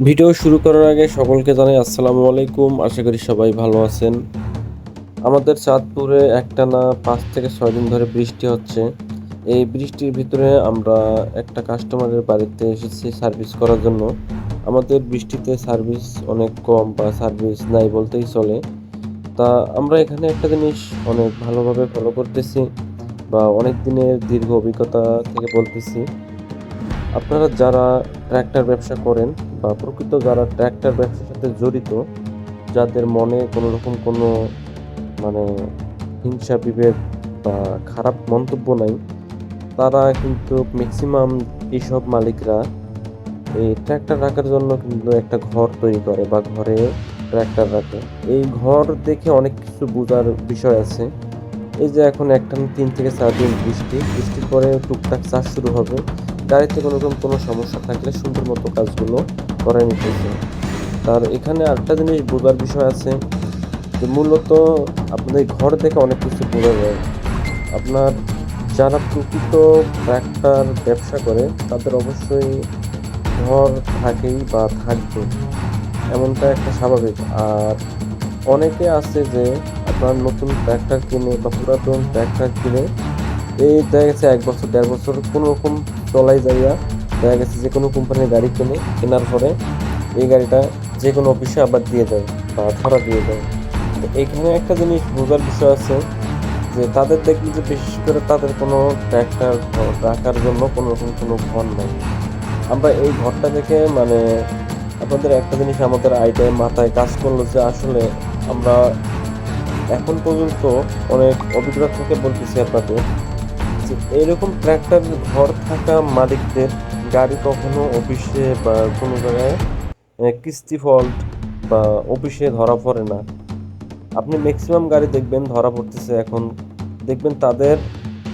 Video শুরু করার আগে সকলকে জানাই আসসালামু আলাইকুম। আশা করি সবাই ভালো আছেন। আমাদের চাঁদপুরে একটা না পাঁচ থেকে ছয় দিন ধরে বৃষ্টি হচ্ছে। এই বৃষ্টির ভিতরে আমরা একটা কাস্টমারের বাড়িতে এসেছি সার্ভিস করার জন্য। আমাদের বৃষ্টিতে সার্ভিস অনেক কম বা সার্ভিস নাই বলতেই চলে। তা আমরা এখানে একটা জিনিস অনেক ভালোভাবে ফলো করতেছি বা অনেক দিনের দীর্ঘ অভিজ্ঞতা থেকে বলতেছি। আপনারা যারা ট্র্যাক্টর ব্যবসা করেন বা প্রকৃত যারা ট্র্যাক্টর ব্যবসার সাথে জড়িত, যাদের মনে কোনো রকম কোনো মানে হিংসা, বিভেদ বা খারাপ মন্তব্য নাই, তারা কিন্তু ম্যাক্সিমাম এইসব মালিকরা এই ট্র্যাক্টর রাখার জন্য কিন্তু একটা ঘর তৈরি করে বা ঘরে ট্র্যাক্টর রাখে। এই ঘর দেখে অনেক কিছু বোঝার বিষয় আছে। এই যে এখন একটা তিন থেকে চার দিন বৃষ্টি, বৃষ্টির পরে টুকটাক চাষ শুরু হবে। গাড়িতে কোনো রকম কোনো সমস্যা থাকলে সুন্দর মতো কাজগুলো করে নিতেছে তার এখানে আরেকটা জিনিস বোঝার বিষয় আছে যে মূলত আপনাদের ঘর থেকে অনেক কিছু বোঝা যায়। আপনার যারা প্রকৃত ট্র্যাক্টর ব্যবসা করে, তাদের অবশ্যই ঘর থাকেই বা থাকবে। এমনটা একটা স্বাভাবিক। আর অনেকে আছে যে আপনার নতুন ট্র্যাক্টর কিনে বা পুরাতন ট্র্যাক্টর কিনে, এই দেখা গেছে এক বছর, দেড় বছর কোনো রকম চলাই যাইয়া দেখা গেছে যে কোনো কোম্পানির গাড়ি কিনে, কেনার পরে এই গাড়িটা যে কোনো অফিসে আবার দিয়ে দেয় বা ধরা দিয়ে দেয়। তো এইখানে একটা জিনিস বোঝার বিষয় আছে যে তাদের দেখি যে বিশেষ করে তাদের কোনো ট্র্যাক্টর রাখার জন্য কোনো রকম কোনো ঘর নেই। আমরা এই ঘরটা দেখে মানে আপনাদের একটা জিনিস আমাদের আইডিয়ায় মাথায় কাজ করল যে আসলে আমরা এখন পর্যন্ত অনেক অভিজ্ঞতা থেকে বলতেছি আপনাদের যে এরকম ট্র্যাক্টর ঘর থাকা মালিকদের গাড়ি কখনো অফিসে বা কোনো জায়গায় কিস্তি ফল্ট বা অফিসে ধরা পড়ে না। আপনি ম্যাক্সিমাম গাড়ি দেখবেন ধরা পড়তেছে এখন। দেখবেন তাদের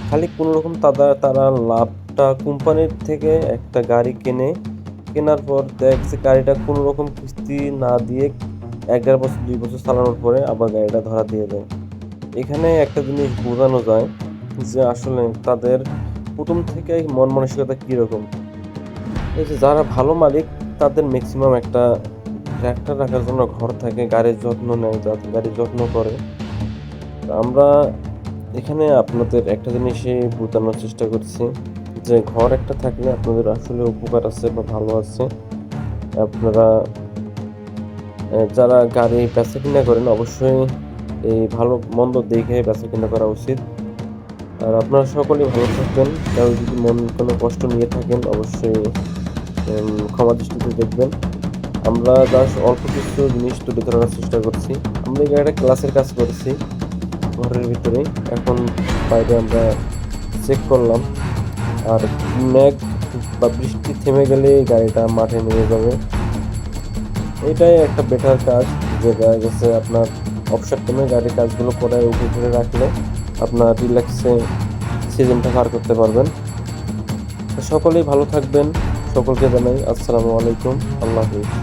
খালি কোনো রকম তারা তারা লাভটা কোম্পানির থেকে একটা গাড়ি কেনে, কেনার পর দেখছে গাড়িটা কোনো রকম কিস্তি না দিয়ে এগারো বছর, দুই বছর চালানোর পরে আবার গাড়িটা ধরা দিয়ে দেয়। এখানে একটা জিনিস বোঝানো যায় যে আসলে তাদের প্রথম থেকে মন মানসিকতা কীরকম? এই যে যারা ভালো মালিক, তাদের ম্যাক্সিমাম একটা ট্র্যাক্টর রাখার জন্য ঘর থাকে, গাড়ির যত্ন নেয় গাড়ির যত্ন করে। আমরা এখানে আপনাদের একটা জিনিসই বোঝানোর চেষ্টা করছি, যে ঘর একটা থাকলে আপনাদের আসলে উপকার আছে বা ভালো আছে। আপনারা যারা গাড়ি বেচা কিনা করেন, অবশ্যই এই ভালো মন্দ দেখে বেচা কিনা করা উচিত। আর আপনারা সকলেই ভালো থাকবেন। কারও যদি মন কোনো কষ্ট নিয়ে থাকেন, অবশ্যই ক্ষমা দৃষ্টিতে দেখবেন। আমরা জাস্ট অল্প কিছু জিনিস তুলে ধরার চেষ্টা করছি। আমরা এই গাড়িটা ক্লাসের কাজ করেছি, ঘরের ভিতরে। এখন বাইরে আমরা চেক করলাম। আর মেঘ বা বৃষ্টি থেমে গেলে গাড়িটা মাঠে নিয়ে যাবে। এটাই একটা বেটার কাজ, যে গেছে আপনার অবসর টাইমে গাড়ির কাজগুলো করে উপরে ধরে রাখলে আপনার রিল্যাক্সে সিজনটা পার করতে পারবেন। সকলেই ভালো থাকবেন। সকলকে জানাই আসসালামু আলাইকুম। আল্লাহ হাফিজ।